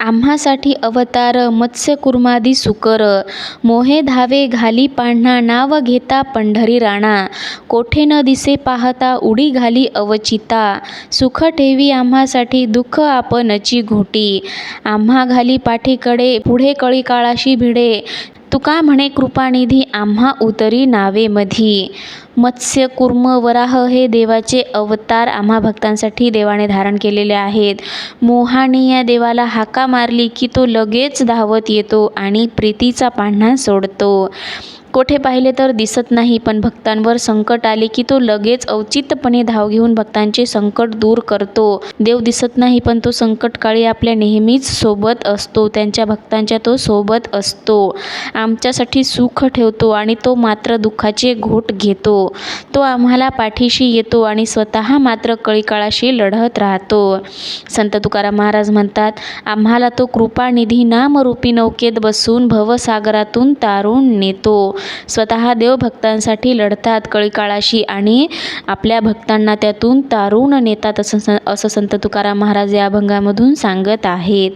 आम्हासाठी अवतार मत्स्यकुर्मादि सुकर मोहे धावे घाली पाण्हा नाव घेता पंढरी राणा कोठे न दिसे पाहता उडी घाली अवचिता सुख ठेवी आम्हासाठी दुःख आपणची घोटी आम्हा घाली पाठीकडे पुढे कळी काळाशी भिडे तुका म्हणे कृपानिधी आम्हा उतरी नावेमधी मत्स्य कुर्म वराह हे देवाचे अवतार आम्हा भक्तांसाठी देवाने धारण केलेले आहेत. मोहाने या देवाला हाका मारली की तो लगेच धावत येतो आणि प्रीतीचा पाण्हा सोडतो. कोठे पाहिले तर दिसत नाही पण भक्तांवर संकट आले की तो लगेच औचित्यपणे धाव घेऊन भक्तांचे संकट दूर करतो. देव दिसत नाही पण तो संकटकाळी आपल्या नेहमीच सोबत असतो. त्यांच्या भक्तांच्या तो सोबत असतो. आमच्यासाठी सुख ठेवतो आणि तो मात्र दुःखाचे घोट घेतो. तो आम्हाला पाठीशी येतो आणि स्वतः मात्र कळीकाळाशी लढत राहतो. संत तुकाराम महाराज म्हणतात आम्हाला तो कृपानिधी नामरूपी नौकेत बसून भवसागरातून तारून नेतो. स्वतः देवभक्तांसाठी लढतात कळीकाळाशी आणि आपल्या भक्तांना त्यातून तारून नेतात असं स असं संत तुकाराम महाराज या अभंगामधून सांगत आहेत.